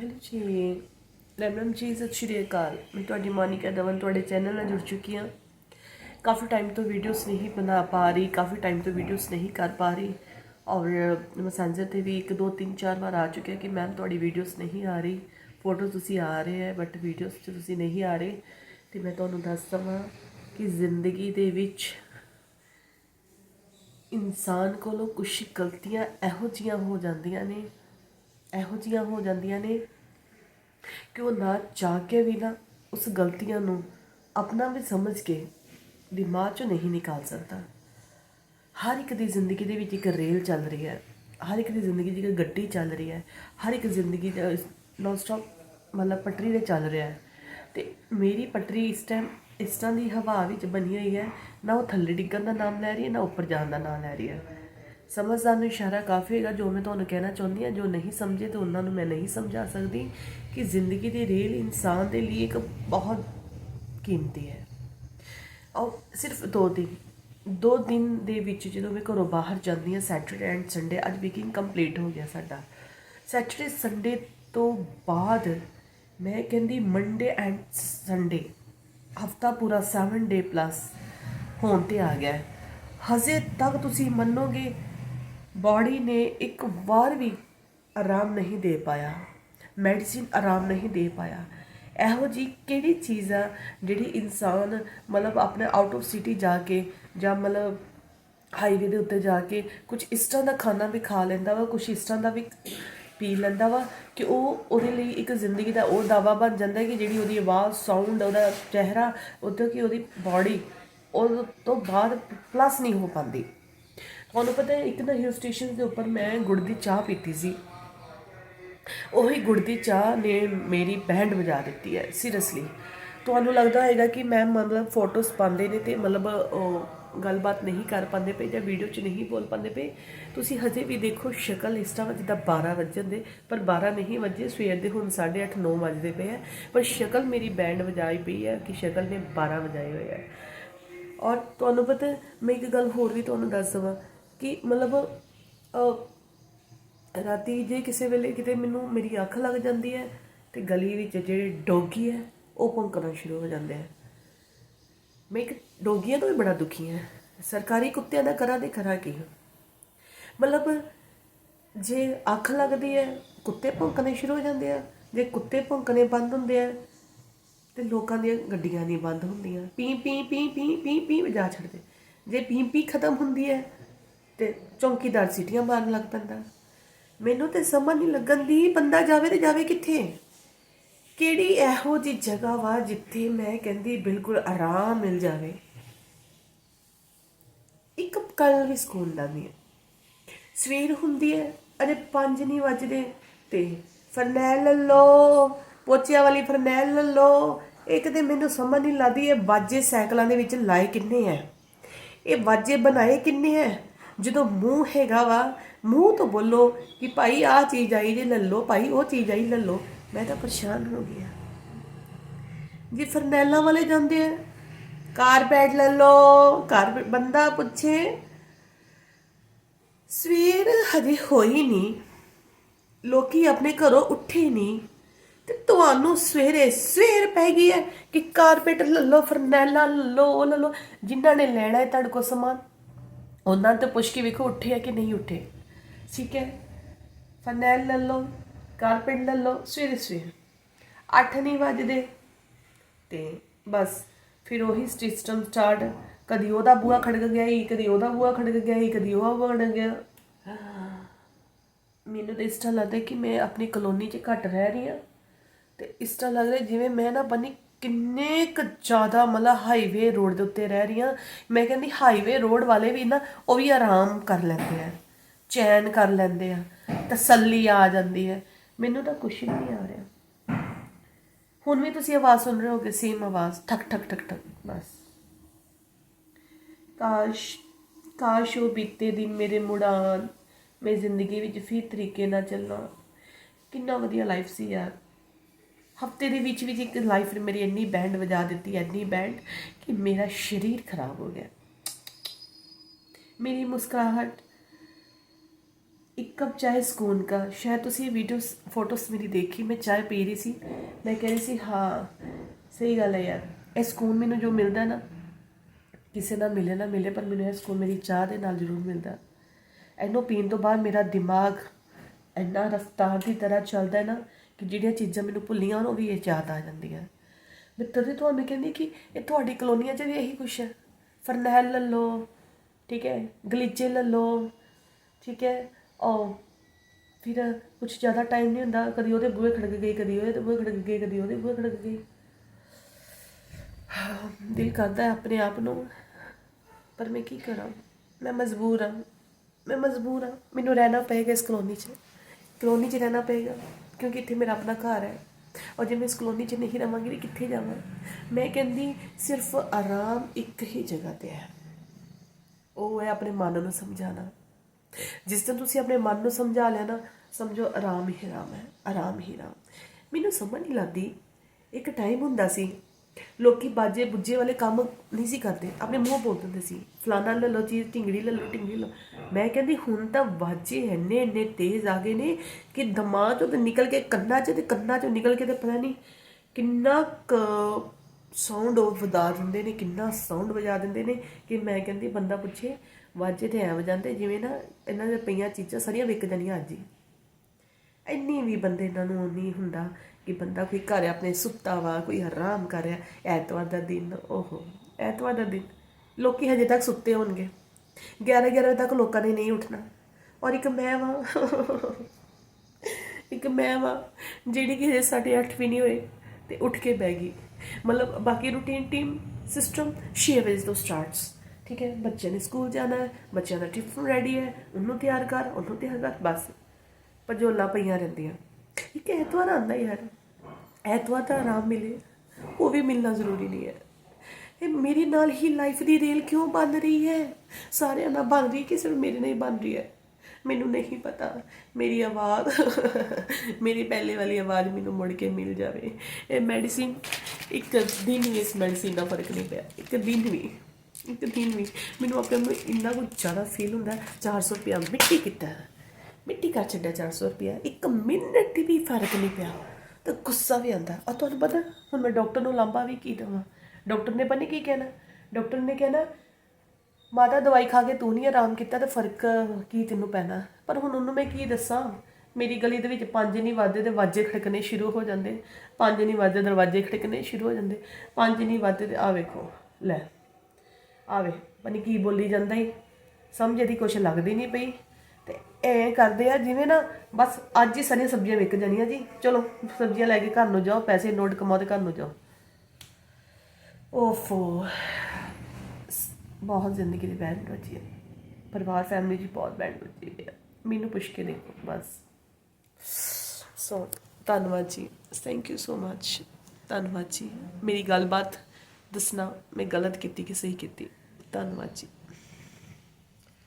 Hello ਜੀ? Lemon ਜੀ ਸਤਿ ਸ਼੍ਰੀ ਅਕਾਲ ਮੈਂ ਤੁਹਾਡੀ ਮੋਨਿਕਾ ਦਵਨ ਤੁਹਾਡੇ ਚੈਨਲ ਨਾਲ ਜੁੜ ਚੁੱਕੀ ਹਾਂ। ਕਾਫੀ ਟਾਈਮ ਤੋਂ ਵੀਡੀਓਜ਼ ਨਹੀਂ ਬਣਾ ਪਾ ਰਹੀ, ਕਾਫੀ ਟਾਈਮ ਤੋਂ ਵੀਡੀਓਜ਼ ਨਹੀਂ ਕਰ ਪਾ ਰਹੀ। ਔਰ ਮੈਸੇਂਜਰ ਤੇ ਵੀ ਇੱਕ, ਦੋ, ਤਿੰਨ, ਚਾਰ ਵਾਰ ਆ ਚੁੱਕਿਆ ਕਿ ਮੈਮ ਤੁਹਾਡੀ ਵੀਡੀਓਜ਼ ਨਹੀਂ ਆ ਰਹੀ। ਫੋਟੋ ਤੁਸੀਂ ਆ ਰਹੇ ਹੈ ਬਟ ਵੀਡੀਓਜ਼ 'ਚ ਤੁਸੀਂ ਨਹੀਂ ਆ ਰਹੇ। ਤੇ ਮੈਂ ਤੁਹਾਨੂੰ ਦੱਸ ਦਵਾਂ ਕਿ ਜ਼ਿੰਦਗੀ ਦੇ ਵਿੱਚ ਇਨਸਾਨ ਕੋਲੋਂ ਕੁਝ ਗਲਤੀਆਂ ਇਹੋ ਜੀਆਂ ਹੋ ਜਾਂਦੀਆਂ ਨੇ ਇਹੋ ਜੀਆਂ ਹੋ ਜਾਂਦੀਆਂ ਨੇ ਕਿ ਉਹ ਨਾ ਚਾਹ ਕੇ ਵੀ ਨਾ ਉਸ ਗਲਤੀਆਂ ਨੂੰ ਆਪਣਾ ਵੀ ਸਮਝ ਕੇ ਦਿਮਾਗ ਚੋਂ ਨਹੀਂ ਨਿਕਾਲ ਸਕਦਾ। ਹਰ ਇੱਕ ਦੀ ਜ਼ਿੰਦਗੀ ਦੇ ਵਿੱਚ ਇੱਕ ਰੇਲ ਚੱਲ ਰਹੀ ਹੈ। ਹਰ ਇੱਕ ਦੀ ਜ਼ਿੰਦਗੀ 'ਚ ਇੱਕ ਗੱਡੀ ਚੱਲ ਰਹੀ ਹੈ। ਹਰ ਇੱਕ ਜ਼ਿੰਦਗੀ ਦਾ ਨੌਨ ਸਟਾਪ ਮਤਲਬ ਪਟਰੀ ਤੇ ਚੱਲ ਰਿਹਾ ਹੈ। ਤੇ ਮੇਰੀ ਪਟਰੀ ਇਸ ਟਾਈਮ ਇਸ ਤਰ੍ਹਾਂ ਦੀ ਹਵਾ ਵਿੱਚ ਬਣੀ ਹੋਈ ਹੈ। ਨਾ ਉਹ ਥੱਲੇ ਡਿੱਗਣ ਦਾ ਨਾਮ ਲੈ ਰਹੀ ਹੈ, ਨਾ ਉੱਪਰ ਜਾਣ ਦਾ ਨਾਮ ਲੈ ਰਹੀ ਹੈ। ਸਮਝਦਾਰ ਨੂੰ ਇਸ਼ਾਰਾ ਕਾਫੀ ਹੈਗਾ ਜੋ ਮੈਂ ਤੁਹਾਨੂੰ ਕਹਿਣਾ ਚਾਹੁੰਦੀ ਹਾਂ, ਜੋ ਨਹੀਂ ਸਮਝੇ ਤੇ ਉਹਨਾਂ ਨੂੰ ਮੈਂ ਨਹੀਂ ਸਮਝਾ ਸਕਦੀ ਕਿ ਜ਼ਿੰਦਗੀ ਦੀ ਰੇਲ ਇਨਸਾਨ ਦੇ ਲਈ ਇੱਕ ਬਹੁਤ ਕੀਮਤੀ ਹੈ। ਔਰ ਸਿਰਫ ਦੋ ਦਿਨ ਦੋ ਦਿਨ ਦੇ ਵਿੱਚ ਜਦੋਂ ਮੈਂ ਘਰੋਂ ਬਾਹਰ ਜਾਂਦੀ ਹਾਂ ਸੈਟਰਡੇ ਐਂਡ ਸੰਡੇ ਅੱਜ ਵੀਕਿੰਗ ਕੰਪਲੀਟ ਹੋ ਗਿਆ ਸਾਡਾ। ਸੈਟਰਡੇ ਸੰਡੇ ਤੋਂ ਬਾਅਦ ਮੈਂ ਕਹਿੰਦੀ ਮੰਡੇ ਐਂਡ ਸੰਡੇ ਹਫਤਾ ਪੂਰਾ 7 ਡੇ ਪਲੱਸ ਹੋਣ ਤੇ ਆ ਗਿਆ ਹਜੇ ਤੱਕ ਤੁਸੀਂ ਮੰਨੋਗੇ ਬਾਡੀ ਨੇ ਇੱਕ ਵਾਰ ਵੀ ਆਰਾਮ ਨਹੀਂ ਦੇ ਪਾਇਆ ਮੈਡੀਸਿਨ ਆਰਾਮ ਨਹੀਂ ਦੇ ਪਾਇਆ। ਇਹੋ ਜੀ ਕਿਹੜੀ ਚੀਜ਼ ਆ ਜਿਹੜੀ ਇਨਸਾਨ ਮਤਲਬ ਆਪਣੇ ਆਊਟ ਆਫ ਸਿਟੀ ਜਾ ਕੇ ਜਾਂ ਮਤਲਬ ਹਾਈਵੇ ਦੇ ਉੱਤੇ ਜਾ ਕੇ ਕੁਝ ਇਸ ਤਰ੍ਹਾਂ ਦਾ ਖਾਣਾ ਵੀ ਖਾ ਲੈਂਦਾ ਵਾ ਕੁਝ ਇਸ ਤਰ੍ਹਾਂ ਦਾ ਵੀ ਪੀ ਲੈਂਦਾ ਵਾ ਕਿ ਉਹ ਉਹਦੇ ਲਈ ਇੱਕ ਜ਼ਿੰਦਗੀ ਦਾ ਉਹ ਦਾਵਾ ਬਣ ਜਾਂਦਾ ਕਿ ਜਿਹੜੀ ਉਹਦੀ ਆਵਾਜ਼ ਸਾਊਂਡ ਉਹਦਾ ਚਿਹਰਾ ਉਦੋਂ ਕਿ ਉਹਦੀ ਬਾਡੀ ਉਹ ਤੋਂ ਬਾਅਦ ਪਲੱਸ ਨਹੀਂ ਹੋ ਪਾਉਂਦੀ। ਤੁਹਾਨੂੰ ਪਤਾ ਹੈ, ਇੱਕ ਨਾ ਹਿਲ ਸਟੇਸ਼ਨ ਦੇ ਉੱਪਰ ਮੈਂ ਗੁੜ ਦੀ ਚਾਹ ਪੀਤੀ ਸੀ। ਉਹੀ ਗੁੜ ਦੀ ਚਾਹ ਨੇ ਮੇਰੀ ਬੈਂਡ ਵਜਾ ਦਿੱਤੀ ਹੈ ਸੀਰੀਅਸਲੀ ਤੁਹਾਨੂੰ ਲੱਗਦਾ ਹੋਏਗਾ ਕਿ ਮੈਂ ਮਤਲਬ ਫੋਟੋਸ ਪਾਉਂਦੇ ਨੇ ਤੇ ਮਤਲਬ ਉਹ ਗੱਲਬਾਤ ਨਹੀਂ ਕਰ ਪਾਉਂਦੇ ਪਏ ਜਾਂ ਵੀਡੀਓ 'ਚ ਨਹੀਂ ਬੋਲ ਪਾਉਂਦੇ ਪਏ। ਤੁਸੀਂ ਹਜੇ ਵੀ ਦੇਖੋ, ਸ਼ਕਲ ਇਸ ਤਰ੍ਹਾਂ ਜਿੱਦਾਂ 12 ਵਜੇ ਦੇ, ਪਰ 12 ਨਹੀਂ ਵਜੇ, ਸਵੇਰ ਦੇ ਹੁਣ 8:30 9 ਵਜਦੇ ਪਏ ਹੈ ਪਰ ਸ਼ਕਲ ਮੇਰੀ ਬੈਂਡ ਵਜਾਈ ਪਈ ਹੈ ਕਿ ਸ਼ਕਲ ਨੇ 12 ਵਜਾਏ ਹੋਏ ਹੈ ਔਰ ਤੁਹਾਨੂੰ ਪਤਾ ਮੈਂ ਇੱਕ ਗੱਲ ਹੋਰ ਵੀ ਤੁਹਾਨੂੰ ਦੱਸ ਦਵਾਂ। ਕਿ ਮਤਲਬ ਰਾਤੀ ਜੇ ਕਿਸੇ ਵੇਲੇ ਕਿਤੇ ਮੈਨੂੰ, ਮੇਰੀ ਅੱਖ ਲੱਗ ਜਾਂਦੀ ਹੈ ਤੇ ਗਲੀ ਵਿੱਚ ਜਿਹੜੇ ਡੋਗੀ ਹੈ, ਉਹ ਭੌਂਕਣਾ ਸ਼ੁਰੂ ਹੋ ਜਾਂਦੇ ਆ ਮੈਂ ਇੱਕ ਡੋਗੀਆਂ ਤੋਂ ਵੀ ਬੜਾ ਦੁਖੀ ਹਾਂ। ਸਰਕਾਰੀ ਕੁੱਤਿਆਂ ਦਾ ਕਰਾਂ ਤੇ ਕਰਾਂ ਕੀ ਮਤਲਬ, ਜੇ ਅੱਖ ਲੱਗਦੀ ਹੈ, ਕੁੱਤੇ ਭੌਂਕਣੇ ਸ਼ੁਰੂ ਹੋ ਜਾਂਦੇ ਆ। ਜੇ ਕੁੱਤੇ ਭੌਂਕਣੇ ਬੰਦ ਹੁੰਦੇ ਆ, ਤੇ ਲੋਕਾਂ ਦੀਆਂ ਗੱਡੀਆਂ ਨਹੀਂ ਬੰਦ ਹੁੰਦੀਆਂ। ਪੀ ਪੀ ਪੀ ਪੀ ਪੀ ਪੀ ਵਜਾ ਛੱਡਦੇ। ਜੇ ਪੀ ਪੀ ਖਤਮ ਹੁੰਦੀ ਹੈ ਤੇ ਚੌਂਕੀਦਾਰ ਸੀਟੀਆਂ ਮਾਰਨ ਲੱਗ ਪੈਂਦਾ। ਮੈਨੂੰ ਤੇ ਸਮਝ ਨਹੀਂ ਲੱਗਣ ਦੀ ਬੰਦਾ ਜਾਵੇ ਤੇ ਜਾਵੇ ਕਿੱਥੇ। ਕਿਹੜੀ ਇਹੋ ਜੀ ਜਗ੍ਹਾ ਵਾ ਜਿੱਥੇ ਮੈਂ ਕਹਿੰਦੀ ਬਿਲਕੁਲ ਆਰਾਮ ਮਿਲ ਜਾਵੇ। ਇੱਕ ਕੱਲ ਵੀ ਸਕੂਨ ਦਾ ਨਹੀਂ ਸਵੇਰ ਹੁੰਦੀ ਹੈ ਅਰੇ 5 ਨਹੀਂ ਵੱਜਦੇ ਤੇ ਫਰਨੈਲ ਲੈ ਲਓ, ਪੋਚਿਆਂ ਵਾਲੀ ਫਰਨੈਲ ਲੈ ਲਓ। ਇੱਕ ਤੇ ਮੈਨੂੰ ਸਮਝ ਨਹੀਂ ਲੱਗਦੀ ਇਹ ਵਾਜੇ ਸਾਈਕਲਾਂ ਦੇ ਵਿੱਚ ਲਾਏ ਕਿੰਨੇ ਐ ਇਹ ਵਾਜੇ ਬਣਾਏ ਕਿੰਨੇ ਐ ਜਦੋਂ ਮੂੰਹ ਹੈਗਾ ਵਾ, ਮੂੰਹ ਤੋਂ ਬੋਲੋ ਕਿ ਭਾਈ ਆਹ ਚੀਜ਼ ਆਈ, ਜੇ ਲੈ ਲਓ, ਭਾਈ ਉਹ ਚੀਜ਼ ਆਈ, ਲੈ ਲਓ, ਮੈਂ ਤਾਂ ਪਰੇਸ਼ਾਨ ਹੋ ਗਿਆ। ਜੇ ਫਰਨੈਲਾਂ ਵਾਲੇ ਜਾਂਦੇ ਆ, ਕਾਰਪੈਟ ਲੈ ਲਓ ਕਾਰ ਬੰਦਾ ਪੁੱਛੇ, ਸਵੇਰ ਹਜੇ ਹੋਈ ਨਹੀਂ, ਲੋਕੀ ਆਪਣੇ ਘਰੋਂ ਉੱਠੇ ਨਹੀਂ, ਤੇ ਤੁਹਾਨੂੰ ਸਵੇਰੇ ਸਵੇਰ ਪੈ ਗਈ ਹੈ ਕਿ ਕਾਰਪੇਟ ਲੈ ਲਓ, ਫਰਨੈਲਾ ਲੈ ਲਓ, ਉਹ ਲੈ ਲਓ, ਜਿਨ੍ਹਾਂ ਨੇ ਲੈਣਾ ਹੈ ਤੁਹਾਡੇ ਕੋਲ ਸਮਾਨ। ਉਹਨਾਂ ਤੇ ਪੁੱਛ ਕੇ ਵੇਖੋ ਉੱਠੇ ਆ ਕਿ ਨਹੀਂ ਉੱਠੇ। ਠੀਕ ਹੈ? ਫਰਨੈਲ ਲੈ ਲਓ, ਕਾਰਪੇਟ ਲੈ ਲਓ, ਸਵੇਰੇ ਸਵੇਰੇ। 8 ਨਹੀਂ ਵੱਜਦੇ। ਤੇ ਬਸ, ਫਿਰ ਉਹੀ ਸਿਸਟਮ ਸਟਾਰਟ ਕਦੀ ਉਹਦਾ ਬੂਆ ਖੜਕ ਗਿਆ ਹੀ ਕਦੀ ਉਹਦਾ ਬੂਆ ਖੜਕ ਗਿਆ ਹੀ ਕਦੀ ਉਹ ਬੂਆ ਖੜਕ ਗਿਆ। ਮੈਨੂੰ ਤਾਂ ਇਸ ਤਰ੍ਹਾਂ ਲੱਗਦਾ ਕਿ ਮੈਂ ਆਪਣੀ ਕਲੋਨੀ 'ਚ ਘੱਟ ਰਹਿ ਰਹੀ ਹਾਂ। ਤੇ ਇਸ ਤਰ੍ਹਾਂ ਲੱਗ ਰਿਹਾ ਜਿਵੇਂ ਮੈਂ ਨਾ ਬਣੀ ਕਿੰਨੇ ਕੁ ਜ਼ਿਆਦਾ ਮਤਲਬ ਹਾਈਵੇ ਰੋਡ ਦੇ ਉੱਤੇ ਰਹਿ ਰਹੀ ਹਾਂ ਮੈਂ ਕਹਿੰਦੀ ਹਾਈਵੇ ਰੋਡ ਵਾਲੇ ਵੀ ਨਾ, ਉਹ ਵੀ ਆਰਾਮ ਕਰ ਲੈਂਦੇ ਆ, ਚੈਨ ਕਰ ਲੈਂਦੇ ਆ, ਤਸੱਲੀ ਆ ਜਾਂਦੀ ਹੈ। ਮੈਨੂੰ ਤਾਂ ਕੁਛ ਨਹੀਂ ਆ ਰਿਹਾ। ਹੁਣ ਵੀ ਤੁਸੀਂ ਆਵਾਜ਼ ਸੁਣ ਰਹੇ ਹੋਗੇ ਸੇਮ ਆਵਾਜ਼, ਠਕ ਠਕ ਠਕ ਠਕ, ਬਸ। ਕਾਸ਼ ਕਾਸ਼ ਉਹ ਬੀਤੇ ਦਿਨ ਮੇਰੇ ਮੁੜਾਨ ਮੈਂ ਜ਼ਿੰਦਗੀ ਵਿੱਚ ਫਿਰ ਤਰੀਕੇ ਨਾਲ ਚੱਲਣਾ। ਕਿੰਨਾ ਵਧੀਆ ਲਾਈਫ ਸੀ ਯਾਰ। ਹਫ਼ਤੇ ਦੇ ਵਿੱਚ ਵਿੱਚ ਇੱਕ ਲਾਈਫ ਨੇ ਮੇਰੀ ਇੰਨੀ ਬੈਂਡ ਵਜਾ ਦਿੱਤੀ, ਇੰਨੀ ਬੈਂਡ ਕਿ ਮੇਰਾ ਸਰੀਰ ਖਰਾਬ ਹੋ ਗਿਆ। ਮੇਰੀ ਮੁਸਕਰਾਹਟ, ਇੱਕ ਕੱਪ ਚਾਹ ਸਕੂਨ ਦਾ, ਸ਼ਾਇਦ ਤੁਸੀਂ ਵੀਡੀਓਸ ਫੋਟੋਸ ਮੇਰੀ ਦੇਖੀ, ਮੈਂ ਚਾਹ ਪੀ ਰਹੀ ਸੀ, ਮੈਂ ਕਹਿ ਰਹੀ ਸੀ, ਹਾਂ, ਸਹੀ ਗੱਲ ਹੈ ਯਾਰ, ਇਹ ਸਕੂਨ ਮੈਨੂੰ ਜੋ ਮਿਲਦਾ ਨਾ, ਕਿਸੇ ਨਾਲ ਮਿਲੇ ਨਾ ਮਿਲੇ, ਪਰ ਮੈਨੂੰ ਇਹ ਸਕੂਨ ਮੇਰੀ ਚਾਹ ਦੇ ਨਾਲ ਜ਼ਰੂਰ ਮਿਲਦਾ। ਇਹਨੂੰ ਪੀਣ ਤੋਂ ਬਾਅਦ ਮੇਰਾ ਦਿਮਾਗ ਇੰਨਾ ਰਫਤਾਰ ਦੀ ਤਰ੍ਹਾਂ ਚੱਲਦਾ ਹੈ ਨਾ ਕਿ ਜਿਹੜੀਆਂ ਚੀਜ਼ਾਂ ਮੈਨੂੰ ਭੁੱਲੀਆਂ ਉਹ ਵੀ ਇਹ ਯਾਦ ਆ ਜਾਂਦੀਆਂ। ਮੈਂ ਤਦੇ ਤੁਹਾਨੂੰ ਕਹਿੰਦੀ ਕਿ ਇਹ ਤੁਹਾਡੀ ਕਲੋਨੀਆਂ 'ਚ ਵੀ ਇਹੀ ਕੁਛ ਹੈ। ਫਰਨੈਲ ਲੈ ਲਓ, ਠੀਕ ਹੈ, ਗਲੀਚੇ ਲੈ ਲਓ, ਠੀਕ ਹੈ ਔਰ ਫਿਰ ਕੁਝ ਜ਼ਿਆਦਾ ਟਾਈਮ ਨਹੀਂ ਹੁੰਦਾ, ਕਦੀ ਉਹਦੇ ਬੂਹੇ ਖੜਕ ਗਈ, ਕਦੀ ਉਹਦੇ ਬੂਹੇ ਖੜਕ ਗਈ, ਕਦੀ ਉਹਦੇ ਬੂਹੇ ਖੜਕ ਗਈ। ਦਿਲ ਕਰਦਾ ਹੈ ਆਪਣੇ ਆਪ ਨੂੰ। ਪਰ ਮੈਂ ਕੀ ਕਰਾਂ? ਮੈਂ ਮਜਬੂਰ ਹਾਂ। ਮੈਂ ਮਜਬੂਰ ਹਾਂ। ਮੈਨੂੰ ਰਹਿਣਾ ਪਏਗਾ ਇਸ ਕਲੋਨੀ 'ਚ। ਕਲੋਨੀ 'ਚ ਰਹਿਣਾ ਪਏਗਾ। ਕਿਉਂਕਿ ਇੱਥੇ ਮੇਰਾ ਆਪਣਾ ਘਰ ਹੈ। ਔਰ ਜੇ ਮੈਂ ਇਸ ਕਲੋਨੀ 'ਚ ਨਹੀਂ ਰਵਾਂਗੀ ਤਾਂ ਕਿੱਥੇ ਜਾਵਾਂ? ਮੈਂ ਕਹਿੰਦੀ, ਸਿਰਫ ਆਰਾਮ ਇੱਕ ਹੀ ਜਗ੍ਹਾ ਤੇ ਹੈ। ਉਹ ਹੈ ਆਪਣੇ ਮਨ ਨੂੰ ਸਮਝਾਣਾ ਜਿਸ ਦਿਨ ਤੁਸੀਂ ਆਪਣੇ ਮਨ ਨੂੰ ਸਮਝਾ ਲਿਆ ਨਾ, ਸਮਝੋ ਆਰਾਮ ਹੀ ਆਰਾਮ ਹੈ, ਆਰਾਮ ਹੀ ਆਰਾਮ। ਮੈਨੂੰ ਸਮਝ ਨਹੀਂ ਲੱਗਦੀ। ਇੱਕ ਟਾਈਮ ਹੁੰਦਾ ਸੀ ਲੋਕੀ ਬਾਜੇ ਬੁੱਜੇ ਵਾਲੇ ਕੰਮ ਨਹੀਂ ਸੀ ਕਰਦੇ। ਆਪਣੇ ਮੂੰਹ ਬੋਲ ਦਿੰਦੇ ਸੀ ਫਲਾਣਾ ਲੈ ਲਓ ਚੀਜ਼ ਢਿੰਗੜੀ ਲੈ ਲਓ, ਢਿੰਗੜੀ ਲਓ। ਮੈਂ ਕਹਿੰਦੀ, ਹੁਣ ਤਾਂ ਬਾਜੇ ਇੰਨੇ ਇੰਨੇ ਤੇਜ਼ ਆ ਗਏ ਨੇ ਕਿ ਦਿਮਾਗ ਚੋਂ ਤੇ ਨਿਕਲ ਕੇ, ਕੰਨਾਂ 'ਚ ਤੇ ਕੰਨਾਂ 'ਚੋਂ ਨਿਕਲ ਕੇ ਤੇ ਪਤਾ ਨਹੀਂ ਕਿੰਨਾ ਕੁ ਸਾਊਂਡ ਉਹ ਵਧਾ ਦਿੰਦੇ ਨੇ, ਕਿੰਨਾ ਸਾਊਂਡ ਵਜਾ ਦਿੰਦੇ ਨੇ ਕਿ ਮੈਂ ਕਹਿੰਦੀ, ਬੰਦਾ ਪੁੱਛੇ, ਵਾਜੇ ਤੇ ਐ ਵਜਾਉਂਦੇ ਜਿਵੇਂ ਨਾ ਇਹਨਾਂ ਦੇ ਪਈਆਂ ਚੀਜ਼ਾਂ ਸਾਰੀਆਂ ਵਿਕ ਜਾਣੀਆਂ ਅੱਜ ਹੀ। ਇੰਨੀ ਵੀ ਬੰਦੇ ਇਹਨਾਂ ਨੂੰ ਨਹੀਂ ਹੁੰਦਾ। ਕਿ ਬੰਦਾ ਕੋਈ ਘਰ ਆਪਣੇ ਸੁੱਤਾ ਵਾ, ਕੋਈ ਆਰਾਮ ਕਰ ਰਿਹਾ, ਐਤਵਾਰ ਦਾ ਦਿਨ, ਓਹੋ, ਐਤਵਾਰ ਦਾ ਦਿਨ। ਲੋਕੀ ਹਜੇ ਤੱਕ ਸੁੱਤੇ ਹੋਣਗੇ। 11 11 ਵਜੇ ਤੱਕ ਲੋਕਾਂ ਨੇ ਨਹੀਂ ਉੱਠਣਾ। ਔਰ ਇੱਕ ਮੈਂ ਵਾਂ, ਇੱਕ ਮੈਂ ਵਾਂ, ਜਿਹੜੀ ਕਿ ਹਜੇ ਸਾਢੇ ਅੱਠ ਵੀ ਨਹੀਂ ਹੋਏ, ਤੇ ਉੱਠ ਕੇ ਬਹਿ ਗਈ। ਮਤਲਬ ਬਾਕੀ ਰੂਟੀਨ ਟੀਮ ਸਿਸਟਮ 6 ਵਜੇ ਤੋਂ ਸਟਾਰਟਸ ਠੀਕ ਹੈ, ਬੱਚੇ ਨੇ ਸਕੂਲ ਜਾਣਾ ਹੈ, ਬੱਚਿਆਂ ਦਾ ਟਿਫਨ ਰੈਡੀ ਹੈ, ਉਹਨੂੰ ਤਿਆਰ ਕਰ, ਉਹਨੂੰ ਤਿਆਰ ਕਰ, ਬਸ। ਪਜੋਲਾ ਪਈਆਂ ਰਹਿੰਦੀਆਂ। ਠੀਕ ਹੈ ਐਤਵਾਰ ਆਉਂਦਾ ਯਾਰ। ਐਤਵਾਰ ਦਾ ਆਰਾਮ ਮਿਲੇ। ਉਹ ਵੀ ਮਿਲਣਾ ਜ਼ਰੂਰੀ ਨਹੀਂ ਹੈ। ਇਹ ਮੇਰੇ ਨਾਲ ਹੀ ਲਾਈਫ ਦੀ ਰੇਲ ਕਿਉਂ ਬਣ ਰਹੀ ਹੈ? ਸਾਰਿਆਂ ਨਾਲ ਬਣ ਰਹੀ ਕਿ ਸਿਰਫ ਮੇਰੇ ਨਾਲ ਹੀ ਬਣ ਰਹੀ ਹੈ? ਮੈਨੂੰ ਨਹੀਂ ਪਤਾ। ਮੇਰੀ ਆਵਾਜ਼, ਮੇਰੀ ਪਹਿਲੇ ਵਾਲੀ ਆਵਾਜ਼ ਮੈਨੂੰ ਮੁੜ ਕੇ ਮਿਲ ਜਾਵੇ। ਇਹ ਮੈਡੀਸਿਨ ਇੱਕ ਦਿਨ ਵੀ ਇਸ ਮੈਡੀਸਿਨ ਦਾ ਫ਼ਰਕ ਨਹੀਂ ਪਿਆ। ਇੱਕ ਦਿਨ ਵੀ, ਇੱਕ ਦਿਨ ਵੀ। ਮੈਨੂੰ ਆਪਣੇ ਨੂੰ ਇੰਨਾ ਕੁ ਜ਼ਿਆਦਾ ਫੀਲ ਹੁੰਦਾ 400 ਰੁਪਇਆ ਮਿੱਟੀ ਕੀਤਾ ਮਿੱਟੀ ਕਰ ਛੱਡਿਆ 400 ਰੁਪਇਆ। ਇੱਕ ਮਿੰਟ ਵੀ ਫ਼ਰਕ ਨਹੀਂ ਪਿਆ। ਤਾਂ ਗੁੱਸਾ ਵੀ ਆਉਂਦਾ। ਆ ਤੁਹਾਨੂੰ ਪਤਾ, ਹੁਣ ਮੈਂ ਡਾਕਟਰ ਨੂੰ ਲਾਂਬਾ ਵੀ ਕੀ ਦੇਵਾਂ? ਡਾਕਟਰ ਨੇ ਪਤਾ ਨਹੀਂ ਕੀ ਕਹਿਣਾ? ਡਾਕਟਰ ਨੇ ਕਹਿਣਾ, ਮਾਤਾ, ਦਵਾਈ ਖਾ ਕੇ ਤੂੰ ਨਹੀਂ ਆਰਾਮ ਕੀਤਾ ਤਾਂ ਫ਼ਰਕ ਕੀ ਤੈਨੂੰ ਪੈਣਾ? ਪਰ ਹੁਣ ਉਹਨੂੰ ਮੈਂ ਕੀ ਦੱਸਾਂ? ਮੇਰੀ ਗਲੀ ਦੇ ਵਿੱਚ ਪੰਜ ਨਹੀਂ ਵੱਧਦੇ ਤੇ ਵਾਜੇ ਖੜਕਣੇ ਸ਼ੁਰੂ ਹੋ ਜਾਂਦੇ। ਪੰਜ ਨਹੀਂ ਵੱਧਦੇ ਦਰਵਾਜ਼ੇ ਖੜਕਣੇ ਸ਼ੁਰੂ ਹੋ ਜਾਂਦੇ। ਪੰਜ ਨਹੀਂ ਵੱਧਦੇ ਤੇ ਆ ਵੇਖੋ, ਲੈ ਆਵੇ ਪਨੀ ਕੀ ਬੋਲੀ ਜਾਂਦਾ ਹੀ ਸਮਝ ਇਹਦੀ ਕੁਛ ਲੱਗਦੀ ਨਹੀਂ ਪਈ। ਐ ਕਰਦੇ ਆ, ਜਿਵੇਂ ਨਾ ਬਸ ਅੱਜ ਹੀ ਸਾਰੀਆਂ ਸਬਜ਼ੀਆਂ ਵਿਕ ਜਾਣੀਆਂ ਜੀ। ਚਲੋ, ਸਬਜ਼ੀਆਂ ਲੈ ਕੇ ਘਰ ਨੂੰ ਜਾਓ, ਪੈਸੇ ਨੋਟ ਕਮਾਓ ਤੇ ਘਰ ਨੂੰ ਜਾਓ। ਓਫੋ। ਬਹੁਤ ਜ਼ਿੰਦਗੀ ਦੀ ਬੈਂਡ ਵੱਜੀ ਹੈ ਪਰਿਵਾਰ ਫੈਮਿਲੀ ਜੀ ਬਹੁਤ ਬੈਂਡ ਵੱਜੀ ਹੈ ਮੈਨੂੰ ਪੁੱਛ ਕੇ ਦੇਖੋ, ਬਸ। ਸੋ ਧੰਨਵਾਦ ਜੀ। ਥੈਂਕ ਯੂ ਸੋ ਮੱਚ ਧੰਨਵਾਦ ਜੀ। ਮੇਰੀ ਗੱਲਬਾਤ ਦੱਸਣਾ, ਮੈਂ ਗਲਤ ਕੀਤੀ ਕਿ ਸਹੀ ਕੀਤੀ? ਧੰਨਵਾਦ ਜੀ।